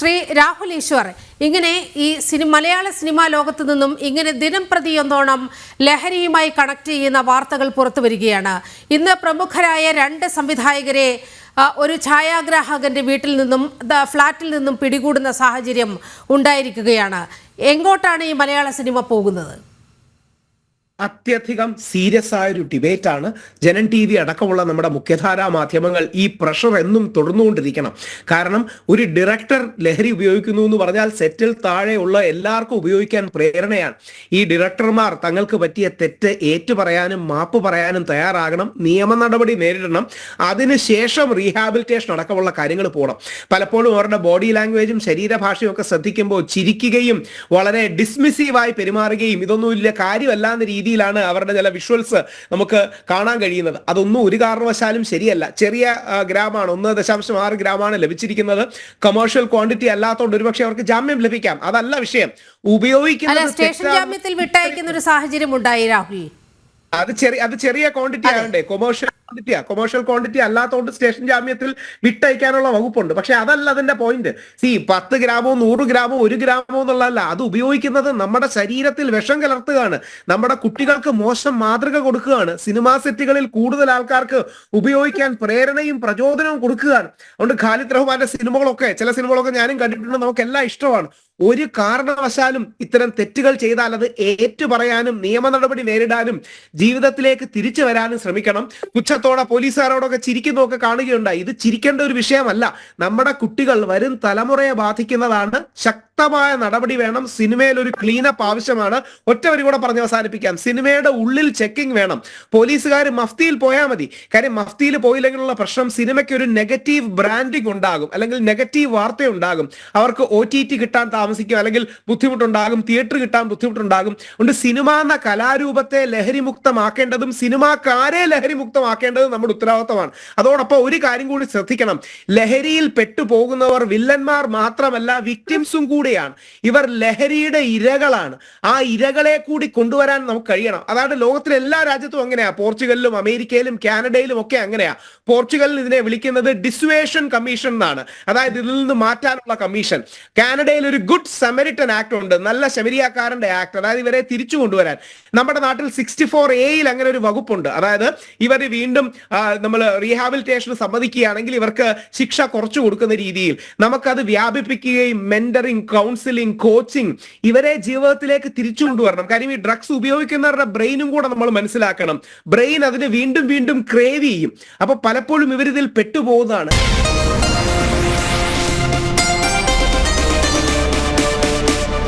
ശ്രീ രാഹുൽ ഈശ്വർ ഇങ്ങനെ ഈ സിനി മലയാള സിനിമാ ലോകത്ത് നിന്നും ഇങ്ങനെ ദിനം പ്രതിയൊന്നോണം ലഹരിയുമായി കണക്ട് ചെയ്യുന്ന വാർത്തകൾ പുറത്തു വരികയാണ്. ഇന്ന് പ്രമുഖരായ രണ്ട് സംവിധായകരെ ഒരു ഛായാഗ്രാഹകന്റെ വീട്ടിൽ നിന്നും ഫ്ലാറ്റിൽ നിന്നും പിടികൂടുന്ന സാഹചര്യം ഉണ്ടായിരിക്കുകയാണ്. എങ്ങോട്ടാണ് ഈ മലയാള സിനിമ പോകുന്നത്? അത്യധികം സീരിയസ് ആയ ഒരു ഡിബേറ്റ് ആണ് ജനൻ ടി വി അടക്കമുള്ള നമ്മുടെ മുഖ്യധാരാ മാധ്യമങ്ങൾ ഈ പ്രഷർ എന്നും തുടർന്നുകൊണ്ടിരിക്കണം. കാരണം ഒരു ഡയറക്ടർ ലഹരി ഉപയോഗിക്കുന്നു എന്ന് പറഞ്ഞാൽ സെറ്റിൽ താഴെയുള്ള എല്ലാവർക്കും ഉപയോഗിക്കാൻ പ്രേരണയാണ്. ഈ ഡയറക്ടർമാർ തങ്ങൾക്ക് പറ്റിയ തെറ്റ് ഏറ്റു പറയാനും മാപ്പ് പറയാനും തയ്യാറാകണം നിയമ നടപടി നേരിടണം അതിനുശേഷം റീഹാബിലിറ്റേഷൻ അടക്കമുള്ള കാര്യങ്ങൾ പോകണം. പലപ്പോഴും അവരുടെ ബോഡി ലാംഗ്വേജും ശരീരഭാഷയും ഒക്കെ ശ്രദ്ധിക്കുമ്പോൾ ചിരിക്കുകയും വളരെ ഡിസ്മിസീവായി പെരുമാറുകയും ഇതൊന്നും ഇല്ല കാര്യമല്ല എന്ന രീതിയിലാണ് അവരുടെ ചില വിഷ്വൽസ് നമുക്ക് കാണാൻ കഴിയുന്നത്. അതൊന്നും ഒരു കാരണവശാലും ശരിയല്ല. ചെറിയ ഗ്രാമാണ് ഒന്ന് ദശാംശം ആറ് ഗ്രാമാണ് ലഭിച്ചിരിക്കുന്നത്. കമേഴ്ഷ്യൽ ക്വാണ്ടിറ്റി അല്ലാത്തതുകൊണ്ട് ഒരുപക്ഷെ അവർക്ക് ജാമ്യം ലഭിക്കാം. അതല്ല വിഷയം. ഉപയോഗിക്കുന്ന സ്റ്റേഷൻ. ജാമ്യത്തിൽ വിട്ടയക്കുന്ന ഒരു സാഹചര്യം ഉണ്ടായി രാഹുൽ. അത് ചെറിയ അത് ചെറിയ ക്വാണ്ടിറ്റി ആയതുകൊണ്ട് കൊമേഴ്ഷ്യൽ ക്വാണ്ടിറ്റിയാ കൊമേഴ്ഷ്യൽ ക്വാണ്ടിറ്റി അല്ലാത്തതുകൊണ്ട് സ്റ്റേഷൻ ജാമ്യത്തിൽ വിട്ടയക്കാനുള്ള വകുപ്പുണ്ട്. പക്ഷെ അതല്ല അതിന്റെ പോയിന്റ് സി പത്ത് ഗ്രാമോ നൂറ് ഗ്രാമോ ഒരു ഗ്രാമോ എന്നുള്ളതല്ല. അത് ഉപയോഗിക്കുന്നത് നമ്മുടെ ശരീരത്തിൽ വിഷം കലർത്തുകയാണ്. നമ്മുടെ കുട്ടികൾക്ക് മോശം മാതൃക കൊടുക്കുകയാണ്. സിനിമാ സെറ്റുകളിൽ കൂടുതൽ ആൾക്കാർക്ക് ഉപയോഗിക്കാൻ പ്രേരണയും പ്രചോദനവും കൊടുക്കുകയാണ്. അതുകൊണ്ട് ഖാലിദ് റഹ്മാന്റെ സിനിമകളൊക്കെ ചില സിനിമകളൊക്കെ ഞാനും കണ്ടിട്ടുണ്ട്. നമുക്കെല്ലാം ഇഷ്ടമാണ്. ഒരു കാരണവശാലും ഇത്തരം തെറ്റുകൾ ചെയ്താൽ അത് ഏറ്റുപറയാനും നിയമ നടപടി നേരിടാനും ജീവിതത്തിലേക്ക് തിരിച്ചു വരാനും ശ്രമിക്കണം. പുച്ഛത്തോടെ പോലീസുകാരോടൊക്കെ ചിരിക്കുന്നതൊക്കെ കാണുകയുണ്ടായി. ഇത് ചിരിക്കേണ്ട ഒരു വിഷയമല്ല. നമ്മുടെ കുട്ടികൾ വരും തലമുറയെ ബാധിക്കുന്നതാണ് ശക്തമായ നടപടി വേണം. സിനിമയിൽ ഒരു ക്ലീനപ്പ് ആവശ്യമാണ്. ഒറ്റവരി കൂടെ പറഞ്ഞ് അവസാനിപ്പിക്കാം. സിനിമയുടെ ഉള്ളിൽ ചെക്കിംഗ് വേണം. പോലീസുകാർ മഫ്തിയിൽ പോയാൽ മതി. കാര്യം മഫ്തിയിൽ പോയില്ലെങ്കിലുള്ള പ്രശ്നം സിനിമയ്ക്ക് ഒരു നെഗറ്റീവ് ബ്രാൻഡിംഗ് ഉണ്ടാകും. അല്ലെങ്കിൽ നെഗറ്റീവ് വാർത്ത ഉണ്ടാകും അവർക്ക് ഒ ടി ടി കിട്ടാൻ താമസിക്കും. അല്ലെങ്കിൽ ബുദ്ധിമുട്ടുണ്ടാകും. തിയേറ്റർ കിട്ടാൻ ബുദ്ധിമുട്ടുണ്ടാകും. അതുകൊണ്ട് സിനിമ എന്ന കലാരൂപത്തെ ലഹരിമുക്തമാക്കേണ്ടതും സിനിമാക്കാരെ ലഹരി മുക്തമാക്കേണ്ടതും നമ്മുടെ ഉത്തരവാദിത്തമാണ്. അതോടൊപ്പം ഒരു കാര്യം കൂടി ശ്രദ്ധിക്കണം. ലഹരിയിൽ പെട്ടുപോകുന്നവർ വില്ലന്മാർ മാത്രമല്ല വിക്ടിംസും കൂടിയാണ് ഇവർ ലഹരിയുടെ ഇരകളാണ്. ആ ഇരകളെ കൂടി കൊണ്ടുവരാൻ നമുക്ക് കഴിയണം. അതാണ് ലോകത്തിലെ എല്ലാ രാജ്യത്തും അങ്ങനെയാ. പോർച്ചുഗലിലും അമേരിക്കയിലും കാനഡയിലും ഒക്കെ അങ്ങനെയാ. പോർച്ചുഗലിൽ ഇതിനെ വിളിക്കുന്നത് ഡിസ്വേഷൻ കമ്മീഷൻ എന്നാണ്. അതായത് ഇതിൽ നിന്ന് മാറ്റാനുള്ള കമ്മീഷൻ. കാനഡയിൽ ഒരു ഗുഡ് സെമരിറ്റൻ ആക്ട് ഉണ്ട്. നല്ല ശമരിയാക്കാരന്റെ ആക്ട്. അതായത് ഇവരെ തിരിച്ചു കൊണ്ടുവരാൻ. നമ്മുടെ നാട്ടിൽ സിക്സ്റ്റി ഫോർ എയിൽ അങ്ങനെ ഒരു വകുപ്പുണ്ട്. അതായത് ഇവർ വീണ്ടും നമ്മൾ റീഹാബിലിറ്റേഷൻ സമ്മതിക്കുകയാണെങ്കിൽ ഇവർക്ക് ശിക്ഷ കുറച്ചു കൊടുക്കുന്ന രീതിയിൽ. നമുക്കത് വ്യാപിപ്പിക്കുകയും മെന്ററിങ് കൗൺസിലിംഗ് കോച്ചിങ് ഇവരെ ജീവിതത്തിലേക്ക് തിരിച്ചു കൊണ്ടുവരണം കാര്യം ഈ ഡ്രഗ്സ് ഉപയോഗിക്കുന്നവരുടെ ബ്രെയിനും കൂടെ നമ്മൾ മനസ്സിലാക്കണം. ബ്രെയിൻ അതിന് വീണ്ടും വീണ്ടും ക്രേവ് ചെയ്യും. അപ്പൊ പലപ്പോഴും ഇവരിതിൽ പെട്ടുപോകുന്നതാണ്